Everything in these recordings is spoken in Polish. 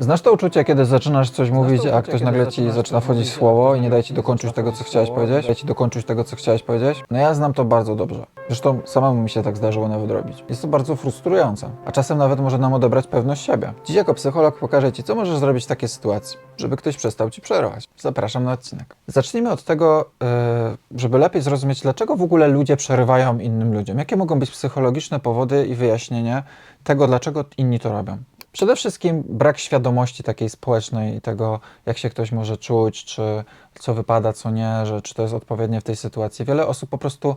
Znasz to uczucie, kiedy zaczynasz coś mówić, a ktoś nagle ci zaczyna wchodzić słowo i nie daje ci dokończyć tego, co chciałeś powiedzieć? Daje ci dokończyć tego, co chciałeś powiedzieć? No ja znam to bardzo dobrze. Zresztą samemu mi się tak zdarzyło nawet robić. Jest to bardzo frustrujące, a czasem nawet może nam odebrać pewność siebie. Dziś jako psycholog pokażę ci, co możesz zrobić w takiej sytuacji, żeby ktoś przestał ci przerywać. Zapraszam na odcinek. Zacznijmy od tego, yy, żeby lepiej zrozumieć, dlaczego w ogóle ludzie przerywają innym ludziom. Jakie mogą być psychologiczne powody i wyjaśnienie tego, dlaczego inni to robią. Przede wszystkim brak świadomości takiej społecznej i tego, jak się ktoś może czuć, czy co wypada, co nie, że czy to jest odpowiednie w tej sytuacji. Wiele osób po prostu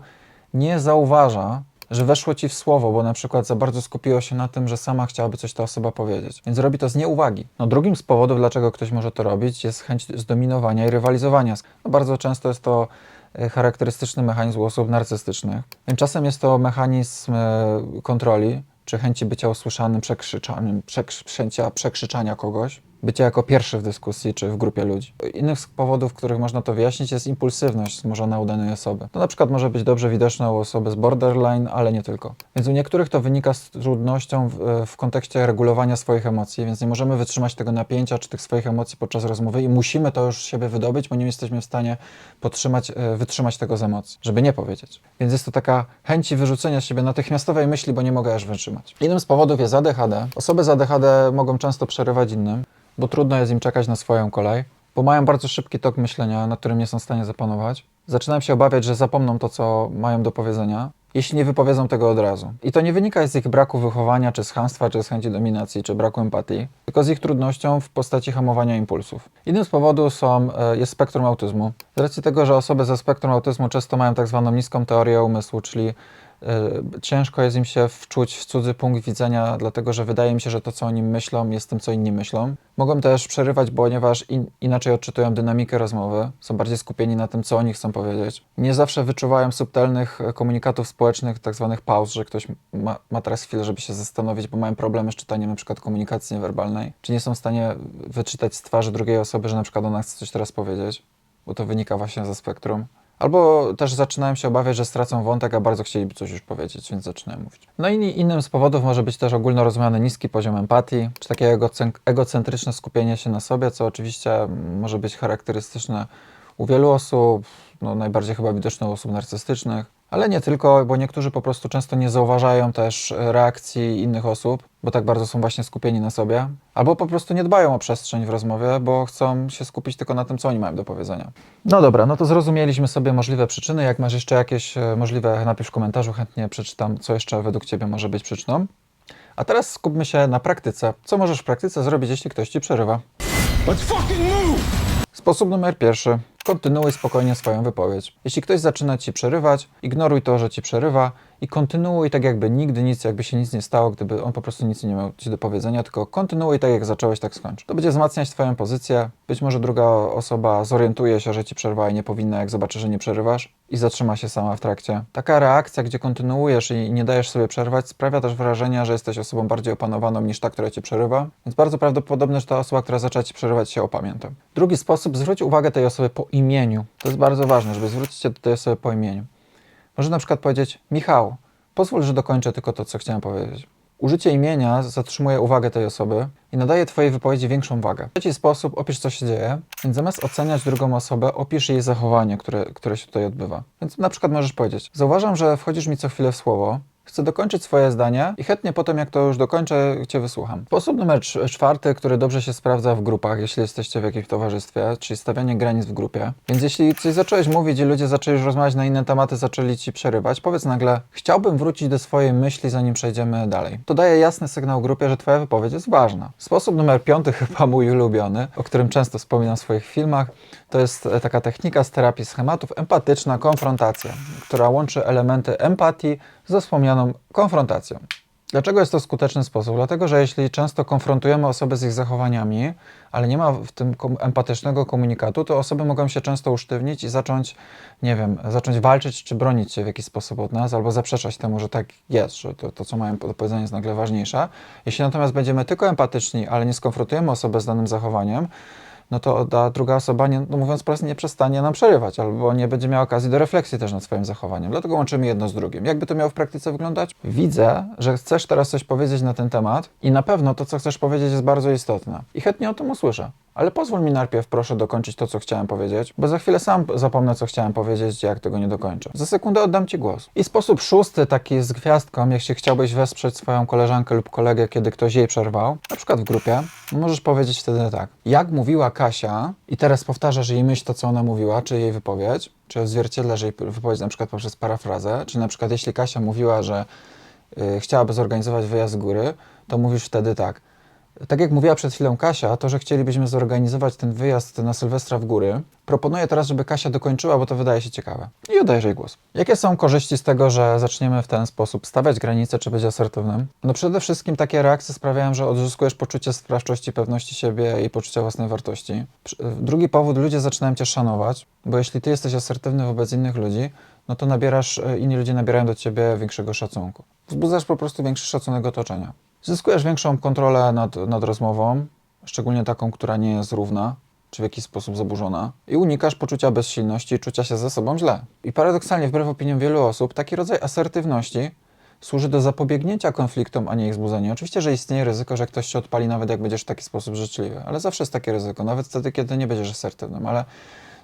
nie zauważa, że weszło ci w słowo, bo na przykład za bardzo skupiło się na tym, że sama chciałaby coś ta osoba powiedzieć. Więc robi to z nieuwagi. No drugim z powodów, dlaczego ktoś może to robić, jest chęć zdominowania i rywalizowania. No bardzo często jest to e, charakterystyczny mechanizm osób narcystycznych. Tymczasem jest to mechanizm e, kontroli, czy chęci bycia usłyszanym, przekrzyczanym, przekrzyczenia, przekrzyczania kogoś, bycia jako pierwszy w dyskusji czy w grupie ludzi. Innych z powodów, których można to wyjaśnić, jest impulsywność wzmożona u danej osoby. To na przykład może być dobrze widoczne u osoby z borderline, ale nie tylko. Więc u niektórych to wynika z trudnością w, w kontekście regulowania swoich emocji, więc nie możemy wytrzymać tego napięcia czy tych swoich emocji podczas rozmowy i musimy to już z siebie wydobyć, bo nie jesteśmy w stanie podtrzymać, e, wytrzymać tego z emocji, żeby nie powiedzieć. Więc jest to taka chęci wyrzucenia z siebie natychmiastowej myśli, bo nie mogę aż wytrzymać. Innym z powodów jest ADHD. Osoby z ADHD mogą często przerywać innym, bo trudno jest im czekać na swoją kolej, bo mają bardzo szybki tok myślenia, na którym nie są w stanie zapanować. Zaczynają się obawiać, że zapomną to, co mają do powiedzenia, jeśli nie wypowiedzą tego od razu. I to nie wynika z ich braku wychowania, czy z chamstwa, czy z chęci dominacji, czy braku empatii, tylko z ich trudnością w postaci hamowania impulsów. Innym z powodów są, e, jest spektrum autyzmu. Z racji tego, że osoby ze spektrum autyzmu często mają tak zwaną niską teorię umysłu, czyli y, ciężko jest im się wczuć w cudzy punkt widzenia, dlatego że wydaje mi się, że to, co o nim myślą, jest tym, co inni myślą. Mogą też przerywać, ponieważ in, inaczej odczytują dynamikę rozmowy, są bardziej skupieni na tym, co oni chcą powiedzieć. Nie zawsze wyczuwają subtelnych e, komunikatów społecznych, tak zwanych pauz, że ktoś ma, ma teraz chwilę, żeby się zastanowić, bo mają problemy z czytaniem na przykład komunikacji niewerbalnej, czy nie są w stanie wyczytać z twarzy drugiej osoby, że na przykład ona chce coś teraz powiedzieć, bo to wynika właśnie ze spektrum. Albo też zaczynają się obawiać, że stracą wątek, a bardzo chcieliby coś już powiedzieć, więc zaczynają mówić. No i innym z powodów może być też ogólnorozumiany niski poziom empatii, czy takie egocen- egocentryczne skupienie się na sobie, co oczywiście może być charakterystyczne u wielu osób, no najbardziej chyba widoczne u osób narcystycznych, ale nie tylko, bo niektórzy po prostu często nie zauważają też reakcji innych osób, bo tak bardzo są właśnie skupieni na sobie, albo po prostu nie dbają o przestrzeń w rozmowie, bo chcą się skupić tylko na tym, co oni mają do powiedzenia. No dobra, no to zrozumieliśmy sobie możliwe przyczyny. Jak masz jeszcze jakieś e, możliwe, napisz w komentarzu, chętnie przeczytam, co jeszcze według Ciebie może być przyczyną. A teraz skupmy się na praktyce. Co możesz w praktyce zrobić, jeśli ktoś Ci przerywa? Let's fucking move! Sposób numer pierwszy. Kontynuuj spokojnie swoją wypowiedź. Jeśli ktoś zaczyna ci przerywać, ignoruj to, że ci przerywa i kontynuuj tak, jakby nigdy nic, jakby się nic nie stało, gdyby on po prostu nic nie miał ci do powiedzenia, tylko kontynuuj tak, jak zacząłeś, tak skończ. To będzie wzmacniać twoją pozycję. Być może druga osoba zorientuje się, że ci przerwała i nie powinna, jak zobaczy, że nie przerywasz i zatrzyma się sama w trakcie. Taka reakcja, gdzie kontynuujesz i nie dajesz sobie przerwać, sprawia też wrażenie, że jesteś osobą bardziej opanowaną niż ta, która ci przerywa, więc bardzo prawdopodobne, że ta osoba, która zaczęła ci przerywać, się opamięta. Drugi sposób, zwróć uwagę tej osoby po imieniu. To jest bardzo ważne, żeby zwrócić się do tej osoby po imieniu. Może na przykład powiedzieć: Michał, pozwól, że dokończę tylko to, co chciałem powiedzieć. Użycie imienia zatrzymuje uwagę tej osoby i nadaje Twojej wypowiedzi większą wagę. Trzeci sposób, opisz co się dzieje, więc zamiast oceniać drugą osobę, opisz jej zachowanie, które, które się tutaj odbywa. Więc na przykład możesz powiedzieć, zauważam, że wchodzisz mi co chwilę w słowo, chcę dokończyć swoje zdanie i chętnie potem, jak to już dokończę, Cię wysłucham. Sposób numer cz- czwarty, który dobrze się sprawdza w grupach, jeśli jesteście w jakimś towarzystwie, czyli stawianie granic w grupie. Więc jeśli coś zacząłeś mówić i ludzie zaczęli już rozmawiać na inne tematy, zaczęli Ci przerywać, powiedz nagle, chciałbym wrócić do swojej myśli, zanim przejdziemy dalej. To daje jasny sygnał grupie, że Twoja wypowiedź jest ważna. Sposób numer piąty, chyba mój ulubiony, o którym często wspominam w swoich filmach, to jest e, taka technika z terapii schematów, empatyczna konfrontacja, która łączy elementy empatii ze wspomnianą konfrontacją. Dlaczego jest to skuteczny sposób? Dlatego, że jeśli często konfrontujemy osoby z ich zachowaniami, ale nie ma w tym empatycznego komunikatu, to osoby mogą się często usztywnić i zacząć, nie wiem, zacząć walczyć czy bronić się w jakiś sposób od nas, albo zaprzeczać temu, że tak jest, że to, to co mają do powiedzenia jest nagle ważniejsze. Jeśli natomiast będziemy tylko empatyczni, ale nie skonfrontujemy osoby z danym zachowaniem, no to ta druga osoba, nie, no mówiąc wprost, nie przestanie nam przerywać, albo nie będzie miała okazji do refleksji też nad swoim zachowaniem. Dlatego łączymy jedno z drugim. Jakby to miało w praktyce wyglądać? Widzę, że chcesz teraz coś powiedzieć na ten temat i na pewno to, co chcesz powiedzieć, jest bardzo istotne. I chętnie o tym usłyszę. Ale pozwól mi najpierw, proszę, dokończyć to, co chciałem powiedzieć, bo za chwilę sam zapomnę, co chciałem powiedzieć, jak tego nie dokończę. Za sekundę oddam Ci głos. I sposób szósty, taki z gwiazdką, się chciałbyś wesprzeć swoją koleżankę lub kolegę, kiedy ktoś jej przerwał, na przykład w grupie, możesz powiedzieć wtedy tak. Jak mówiła Kasia, i teraz powtarzasz jej myśl to, co ona mówiła, czy jej wypowiedź, czy odzwierciedlasz jej wypowiedź na przykład poprzez parafrazę, czy na przykład jeśli Kasia mówiła, że y, chciałaby zorganizować wyjazd z góry, to mówisz wtedy tak. Tak jak mówiła przed chwilą Kasia, to, że chcielibyśmy zorganizować ten wyjazd na Sylwestra w góry, proponuję teraz, żeby Kasia dokończyła, bo to wydaje się ciekawe. I oddajesz jej głos. Jakie są korzyści z tego, że zaczniemy w ten sposób stawiać granice, czy być asertywnym? No przede wszystkim takie reakcje sprawiają, że odzyskujesz poczucie sprawczości, pewności siebie i poczucia własnej wartości. Drugi powód, ludzie zaczynają cię szanować, bo jeśli ty jesteś asertywny wobec innych ludzi, no to nabierasz, e, inni ludzie nabierają do ciebie większego szacunku. Wzbudzasz po prostu większy szacunek otoczenia. Zyskujesz większą kontrolę nad, nad rozmową, szczególnie taką, która nie jest równa, czy w jakiś sposób zaburzona, i unikasz poczucia bezsilności i czucia się ze sobą źle. I paradoksalnie, wbrew opiniom wielu osób, taki rodzaj asertywności służy do zapobiegnięcia konfliktom, a nie ich wzbudzenia. Oczywiście, że istnieje ryzyko, że ktoś się odpali, nawet jak będziesz w taki sposób życzliwy, ale zawsze jest takie ryzyko, nawet wtedy, kiedy nie będziesz asertywnym, ale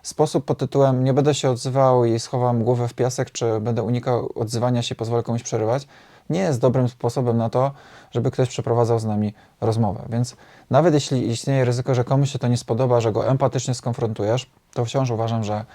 sposób pod tytułem nie będę się odzywał i schowam głowę w piasek, czy będę unikał odzywania się, pozwolę komuś przerywać, nie jest dobrym sposobem na to, żeby ktoś przeprowadzał z nami rozmowę. Więc nawet jeśli istnieje ryzyko, że komuś się to nie spodoba, że go empatycznie skonfrontujesz, to wciąż uważam, że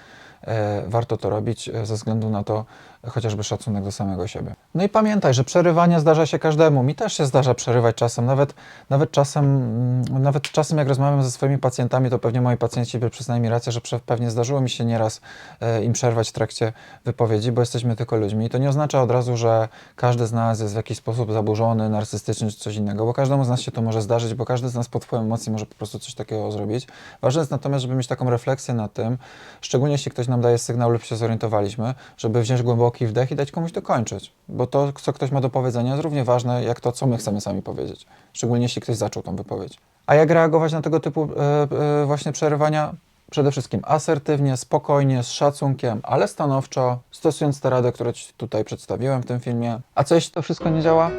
e, warto to robić e, ze względu na to chociażby szacunek do samego siebie. No i pamiętaj, że przerywanie zdarza się każdemu. Mi też się zdarza przerywać czasem. Nawet, nawet, czasem, mm, nawet czasem, jak rozmawiam ze swoimi pacjentami, to pewnie moi pacjenci przyznają mi rację, że pewnie zdarzyło mi się nieraz e, im przerwać w trakcie wypowiedzi, bo jesteśmy tylko ludźmi. I to nie oznacza od razu, że każdy z nas jest w jakiś sposób zaburzony, narcystyczny czy coś innego, bo każdemu z nas się to może zdarzyć, bo każdy z nas pod wpływem emocji może po prostu coś takiego zrobić. Ważne jest natomiast, żeby mieć taką refleksję nad tym, szczególnie jeśli ktoś nam daje sygnał lub się zorientowaliśmy, żeby wziąć głęboki wdech i dać komuś dokończyć. Bo to, co ktoś ma do powiedzenia, jest równie ważne, jak to, co my chcemy sami powiedzieć. Szczególnie jeśli ktoś zaczął tą wypowiedź. A jak reagować na tego typu e, e, właśnie przerywania? Przede wszystkim asertywnie, spokojnie, z szacunkiem, ale stanowczo, stosując te rady, które Ci tutaj przedstawiłem w tym filmie. A co jeśli to wszystko nie działa?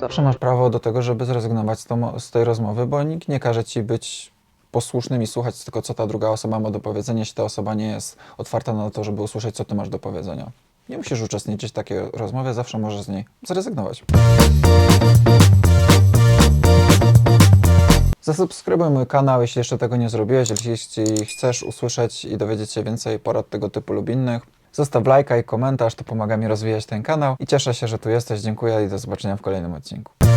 Zawsze masz prawo do tego, żeby zrezygnować z, tą, z tej rozmowy, bo nikt nie każe ci być posłusznym i słuchać tylko, co ta druga osoba ma do powiedzenia, jeśli ta osoba nie jest otwarta na to, żeby usłyszeć, co ty masz do powiedzenia. Nie musisz uczestniczyć w takiej rozmowie, zawsze możesz z niej zrezygnować. Zasubskrybuj mój kanał, jeśli jeszcze tego nie zrobiłeś, jeśli chcesz usłyszeć i dowiedzieć się więcej porad tego typu lub innych. Zostaw lajka i komentarz, to pomaga mi rozwijać ten kanał i cieszę się, że tu jesteś. Dziękuję i do zobaczenia w kolejnym odcinku.